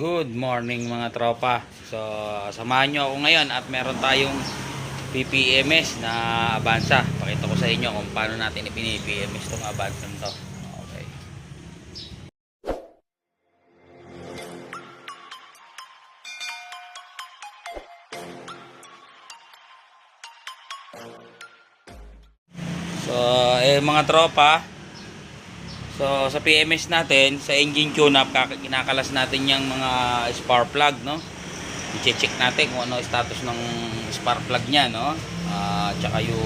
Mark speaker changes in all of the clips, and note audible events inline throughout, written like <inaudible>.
Speaker 1: Good morning mga tropa. So, samahan nyo ako ngayon at meron tayong PPMS na Avanza. Pakita ko sa inyo kung paano natin ipini-PMS itong Avanza to. Okay. So, eh mga tropa, So sa PMS natin, sa engine tune-up, kinakalas natin yung mga spark plug, no? I-check natin kung ano status ng spark plug niya, no? Ah, tsaka yung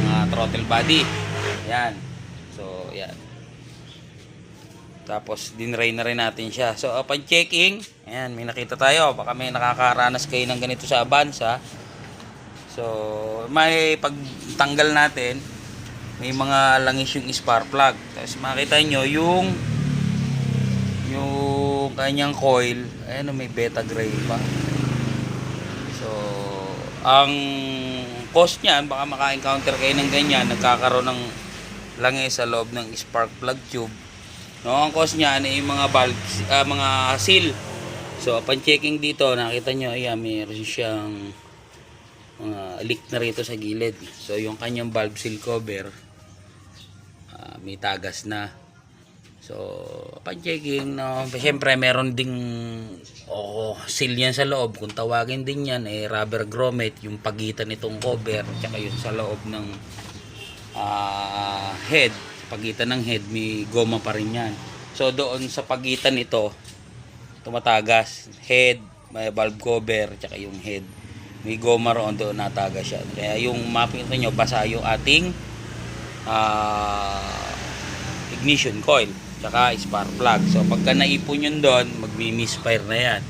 Speaker 1: mga throttle body. Yan. So, yan. Tapos dinray na rin natin siya. So upon checking, ayan, may nakita tayo. Baka may nakakaranas kayo ng ganito sa Avanza. So, may pagtanggal natin, may mga langis yung spark plug. Tapos makita nyo yung yung kanyang coil, ayan may beta gray pa. So, ang cost niyan, baka maka-encounter kayo ng ganyan, nagkakaroon ng langis sa loob ng spark plug tube. No, ang cost niyan ay mga valves, ah, mga seal. So, upon checking dito, nakita nyo, ayan, mayroon siyang mga leak na rito sa gilid. So, yung kanyang valve seal cover, may tagas na. So, upon checking, no, siyempre meron ding oh, seal yan sa loob. Kung tawagin din yan, eh, rubber grommet, yung pagitan nitong cover, tsaka yun sa loob ng ah, head. Pagitan ng head, may goma pa rin yan. So, doon sa pagitan nito, tumatagas. Head, may valve cover, tsaka yung head. May goma roon doon natagas siya. Kaya yung makikita nyo, basa yung ating ah, ignition coil tsaka spark plug. So pagka naipon yun doon magmi-misfire na yan.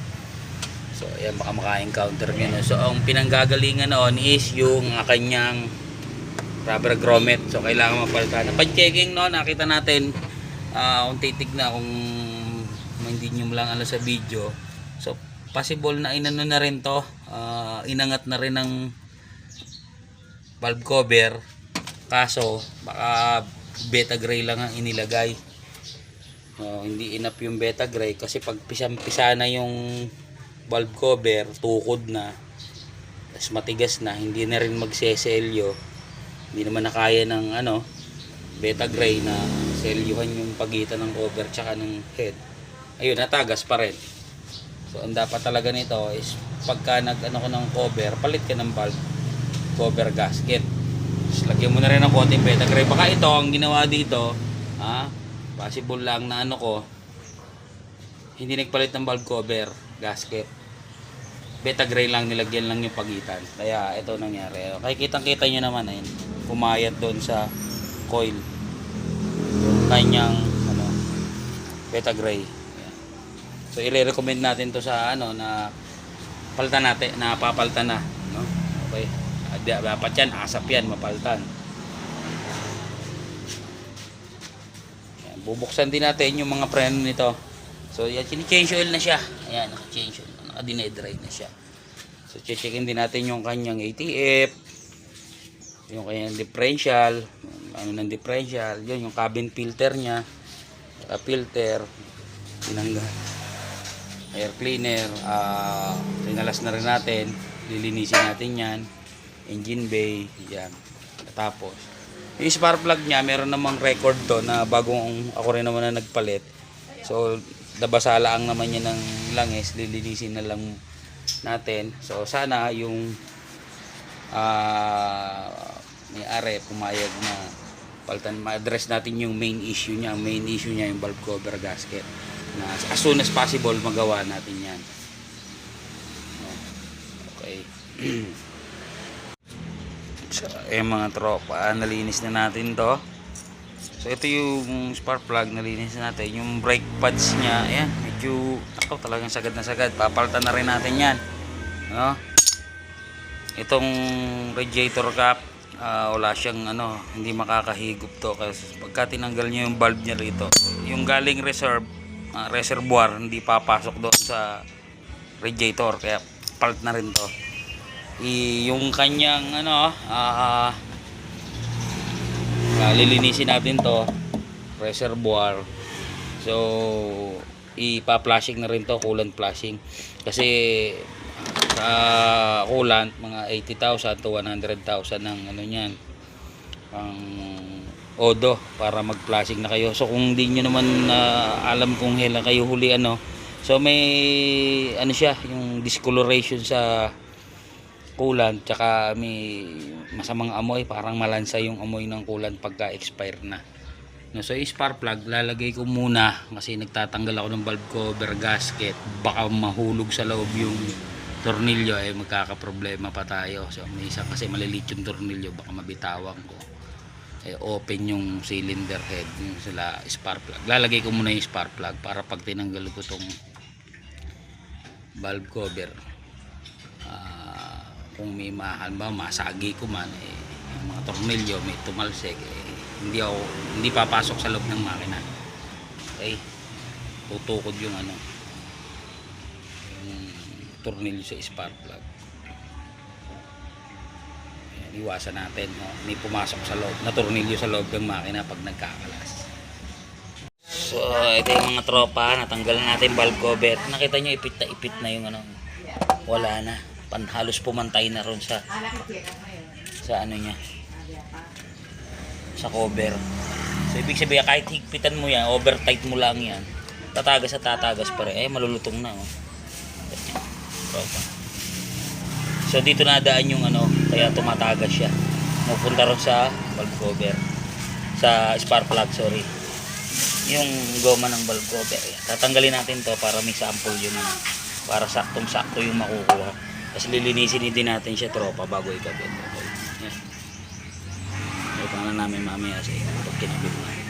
Speaker 1: So ayan baka maka-encounter nyo no? so ang pinanggagalingan noon is yung kanyang rubber grommet. So kailangan mapalitan. Pag checking no nakita natin ah kung titig na kung hindi nyo lang alam sa video. So possible na inano na rin to. Ah, inangat na rin ng valve cover. Kaso baka beta gray lang ang inilagay. Oh, hindi enough yung beta gray kasi pag pisang-pisa na yung valve cover tukod na. Tapos matigas na hindi na rin magseselyo. Hindi naman nakaya ng ano beta gray na selyuhan yung pagitan ng cover tsaka ng head. Ayun natagas pa rin. So ang dapat talaga nito is pagka nag ano ko ng cover palit ka ng valve cover gasket tapos lagyan mo na rin ng konting beta gray. Baka ito, ang ginawa dito, ha, possible lang na ano ko, hindi nagpalit ng valve cover, gasket. Beta gray lang, nilagyan lang yung pagitan. Kaya ito nangyari. Kaya kitang kita nyo naman, ayun, kumayat doon sa coil. Yung kanyang, ano, beta gray. So, i-recommend natin to sa, ano, na palitan natin, na papalitan na. No? Okay. Dapat yan, asap yan, mapalitan. Ayan, bubuksan din natin yung mga preno nito. So, yan, change oil na siya. Ayan, naka-change oil. Naka-dinedry na siya. So, checkin din natin yung kanyang ATF, yung kanyang differential, ano ng differential, yun, yung cabin filter niya, saka filter, tinanggal air cleaner, ah tinalas na rin natin, lilinisin natin yan, engine bay, yan. Tapos, yung spark plug niya, meron namang record to na bagong ako rin naman na nagpalit. So, nabasala ang naman niya ng langis, lilinisin na lang natin. So, sana yung ah may are pumayag na palitan ma-address natin yung main issue niya. Main issue niya yung valve cover gasket. Na as soon as possible magawa natin yan. Okay. <clears throat> so, eh mga tropa, nalinis na natin to. So, ito yung spark plug, nalinis na natin. Yung brake pads niya, ayan, medyo, ako talagang sagad na sagad. Papalitan na rin natin yan. No? Itong radiator cap, ah, wala siyang ano, hindi makakahigop to kasi pagka tinanggal niyo yung valve niya rito, yung galing reserve, ah, reservoir hindi papasok doon sa radiator kaya palit na rin to. I, yung kanyang ano, ah ah, lilinisin natin to reservoir. So ipa-flashing na rin to, coolant flashing. Kasi sa coolant, mga 80,000 to 100,000 ng ano niyan. Ang odo para mag-flashing na kayo. So kung hindi nyo naman ah, alam kung kailan kayo huli ano, so may ano siya, yung discoloration sa coolant tsaka may masamang amoy parang malansa yung amoy ng coolant pagka expire na. No, so spark plug lalagay ko muna kasi nagtatanggal ako ng valve cover gasket. Baka mahulog sa loob yung tornilyo eh magkakaproblema pa tayo. So may isa kasi maliliit yung tornilyo baka mabitawan ko. Eh, open yung cylinder head yung sila spark plug. Lalagay ko muna yung spark plug para pag tinanggal ko tong valve cover ah, kung may mahal ba masagi ko man eh, yung mga tornilyo may tumalsik eh, hindi ako hindi papasok sa loob ng makina. Okay? Tutukod yung ano yung tornilyo sa spark plug. Ayan, iwasan natin no? may pumasok sa loob na tornilyo sa loob ng makina pag nagkakalas. So ito yung mga tropa natanggal na natin valve cover. Nakita nyo ipit na ipit na yung ano wala na pan halos pumantay na ron sa sa ano niya. Sa cover. So ibig sabihin kahit higpitan mo yan over tight mo lang yan tatagas at tatagas pa rin. Eh malulutong na oh. So dito nadaan yung ano kaya tumatagas siya. Mapunta ron sa valve cover. Sa spark plug sorry. Yung goma ng valve cover. Tatanggalin natin to para may sample yung ano, para saktong sakto yung makukuha kasi lilinisin din natin siya tropa bago ikabit. Okay. yan. Ito na namin mamaya sa inyo pag kinabit na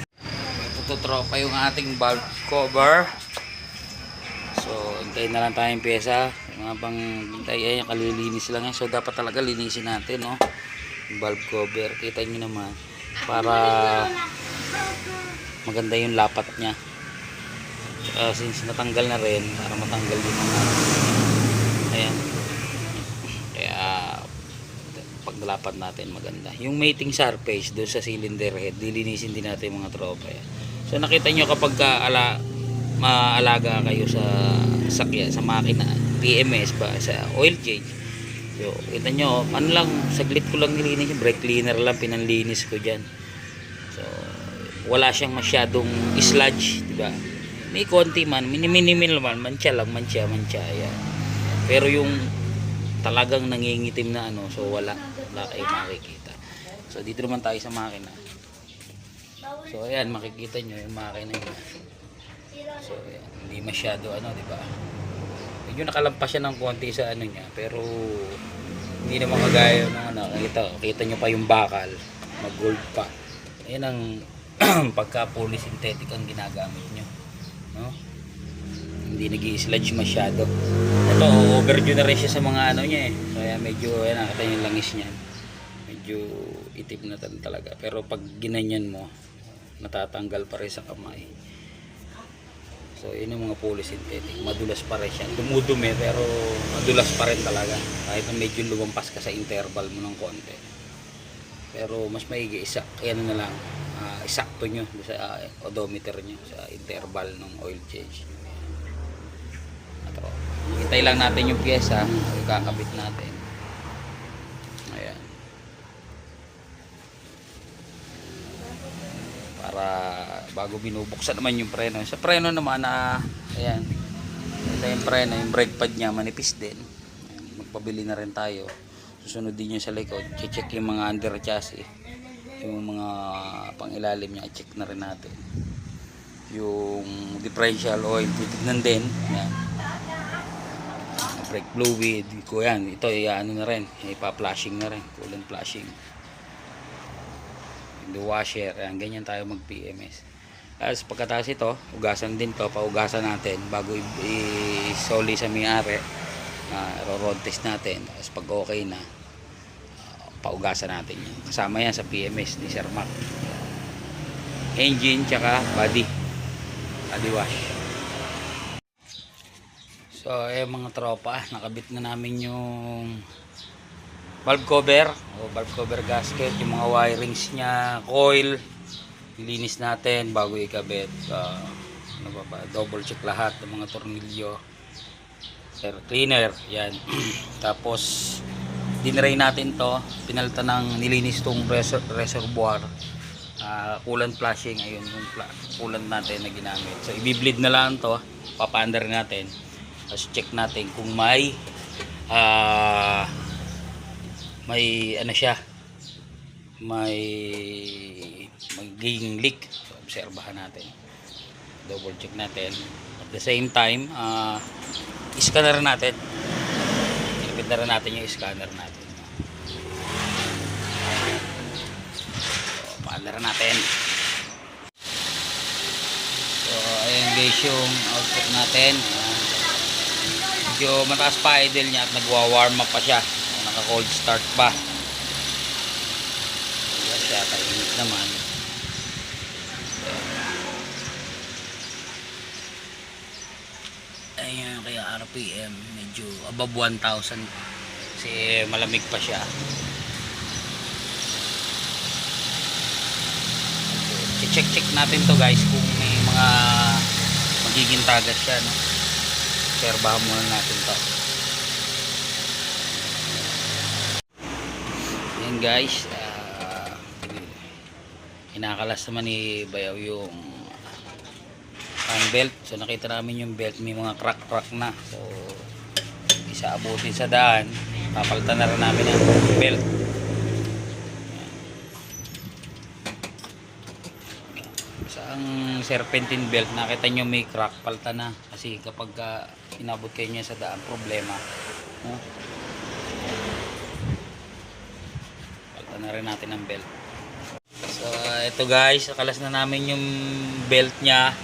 Speaker 1: ito tropa yung ating valve cover. So hintayin na lang tayong pyesa. Mga pang hintay ay kalilinis lang yan. So dapat talaga linisin natin no? Yung valve cover. Kita nyo naman. Para maganda yung lapat niya. Uh, since natanggal na rin para matanggal yung mga ayan kaya nalapat natin maganda. Yung mating surface doon sa cylinder head dilinisin din natin mga tropa yan. so nakita nyo kapag ka ala, maalaga kayo sa sakya sa makina PMS ba sa oil change so kita nyo ano lang saglit ko lang nilinis yung brake cleaner lang pinanlinis ko dyan. So wala siyang masyadong sludge di ba? May konti man miniminimal man mancha lang mancha mancha yan pero yung talagang nangingitim na ano so wala wala kayo makikita. So dito naman tayo sa makina. So ayan makikita nyo yung makina niya so ayan, hindi masyado ano di ba? Medyo nakalampas siya ng konti sa ano niya pero hindi naman kagaya ng ano kita, kita nyo pa yung bakal mag gold pa. Ayan ang <clears throat> pagka fully synthetic ang ginagamit nyo no? Hindi nag sludge masyado. Ito overdue na rin siya sa mga ano niya eh. Kaya medyo ayan nakita yung langis niya medyo itim na tan- talaga. Pero pag ginanyan mo natatanggal pa rin sa kamay. So yun yung mga fully synthetic madulas pa rin siya. Dumudumi pero madulas pa rin talaga. Kahit na medyo lumampas ka sa interval mo ng konti. Pero mas maigi isa ano na lang ah, isakto nyo sa ah, odometer nyo sa interval ng oil change. Ato. hintay lang natin yung pyesa kakabit natin ayan para bago binubuksan naman yung preno. Sa preno naman na ayan. Ito yung preno yung brake pad niya manipis din. Ayan, magpabili na rin tayo. Susunod din yung sa likod. Check yung mga under chassis. Yung mga pangilalim niya check na rin natin. Yung differential oil titignan din. Yan brake fluid. Ko yan ito ano na rin. Ipa-flashing na rin. Coolant flashing the washer yan ganyan tayo mag PMS tapos pagkatapos ito ugasan din to paugasan natin bago isoli sa may-ari uh, road test natin. Tapos pag okay na ah, paugasan natin yan kasama yan sa PMS ni Sir Mac. Engine tsaka body. Body wash. So eh mga tropa nakabit na namin yung valve cover. O valve cover gasket yung mga wirings nya coil. Nilinis natin bago ikabit. Ah, ano ba ba, double check lahat ng mga tornilyo. Air cleaner yan. <clears throat> Tapos dinray natin to. Pinalta ng nilinis tong reser- reservoir. Ah, coolant flushing ayun yung coolant natin na ginamit. So i-bleed na lang to. Papaandar natin. Tapos check natin kung may ah may ano siya? May magiging leak. So obserbahan natin. Double check natin. At the same time ah scanner natin. Ilipid na rin natin yung scanner natin. So paandar natin? So ayan guys yung output natin. Ayan. medyo mataas pa idle niya at nagwa-warm up pa siya naka cold start pa wala siya kainit naman Ayan, kaya RPM medyo above 1,000 kasi malamig pa siya. check check natin to guys kung may mga magiging tagas siya no. Obserbahan muna natin to. Ayan guys, ah, kinakalas naman ni Bayaw yung ang belt. So nakita namin yung belt may mga crack crack na. So isa abutin sa daan. Papalitan na rin namin ang belt. Sa ang serpentine belt nakita nyo may crack palitan na kasi kapag ah, inabot kayo niya sa daan problema. No? Palitan na rin natin ang belt. So ito guys, nakalas na namin yung belt niya.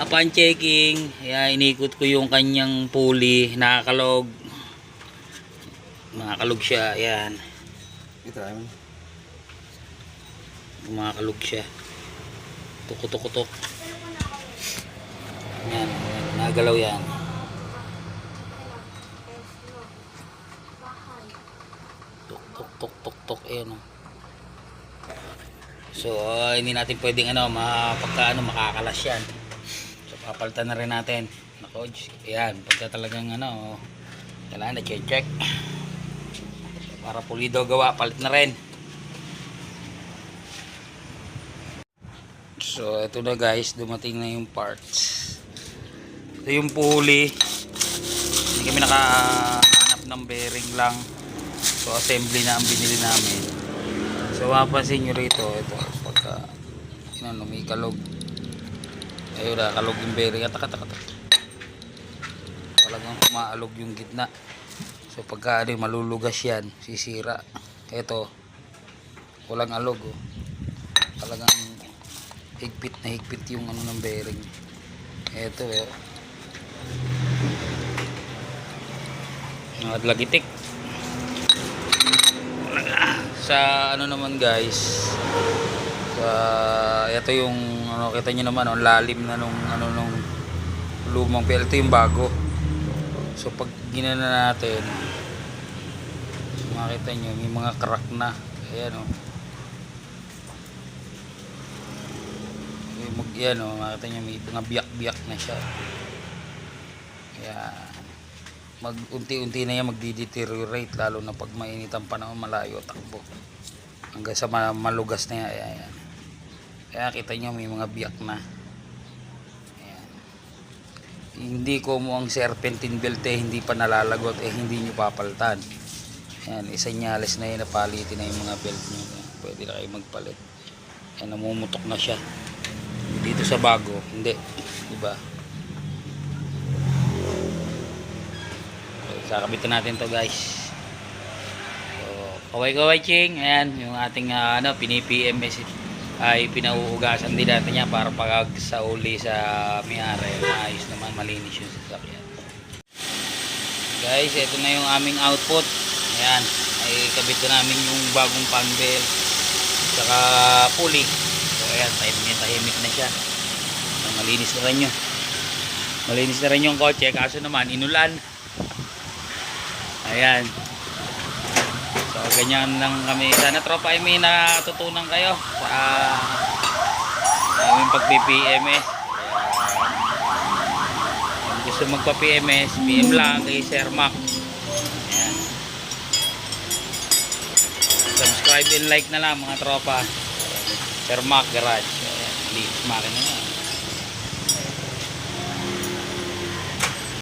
Speaker 1: Upon checking ayan, inikot ko yung kanyang pulley. Nakakalog. Nakakalog siya ayan
Speaker 2: Ito ay
Speaker 1: kumakalog siya. Tukutok-kutok ayan nagalaw yan. Tuk tuk tuk tuk tuk ayan o so ah, hindi natin pwedeng ano mapagka ano makakalas yan so papalitan na rin natin nako ayan pagka talagang ano kailangan na check check para pulido gawa palit na rin So, ito na guys, dumating na yung parts. Ito yung pulley. Hindi kami nakahanap ng bearing lang. So, assembly na ang binili namin. So, mapapansin nyo rito, ito, pagka, ano, may kalog. Ayun na, kalog yung bearing. Atak, atak, atak. Talagang umaalog yung gitna. So, pagka, ano, malulugas yan, sisira. Ito, walang alog, oh. Talagang, higpit na higpit yung ano ng bearing eto eh mga lagitik sa ano naman guys sa ito yung ano kita nyo naman ang lalim na nung ano nung lumang pero yung bago so pag ginana natin makita nyo may mga crack na ayan oh. Mag yan o, makita nyo may mga biyak-biyak na siya. Kaya mag unti-unti na yan magdi-deteriorate lalo na pag mainit ang panahon malayo takbo. Hanggang sa ma- malugas na yan. Ayan, ayan. Kaya kita nyo may mga biyak na. Ayan. Hindi ko mo ang serpentine belt eh, hindi pa nalalagot eh, hindi nyo papalitan. Ayan, isenyales na yun, napalitin na yung mga belt nyo. Pwede na kayo magpalit. Ayan, namumutok na siya dito sa bago hindi diba so, kakabitan natin to guys. So kaway kaway ching. Ayan yung ating ah, ano pini-PMS ay pinauugasan din natin niya para pag sa uli sa may-ari maayos naman malinis yung sasakyan. Guys ito na yung aming output. Ayan ay kabit na namin yung bagong fan belt saka pulley. So ayan tahimik tahimik na siya. So, malinis na rin yun. Malinis na rin yung kotse kaso naman inulan ayan so ganyan lang kami sana tropa ay may natutunan kayo sa aming pag PPM eh Kaya, gusto magpa-PMS, PM lang kay Sir Mac. Ayan. Subscribe and like na lang mga tropa. Sir Mac Garage. Ayan, linis makina na.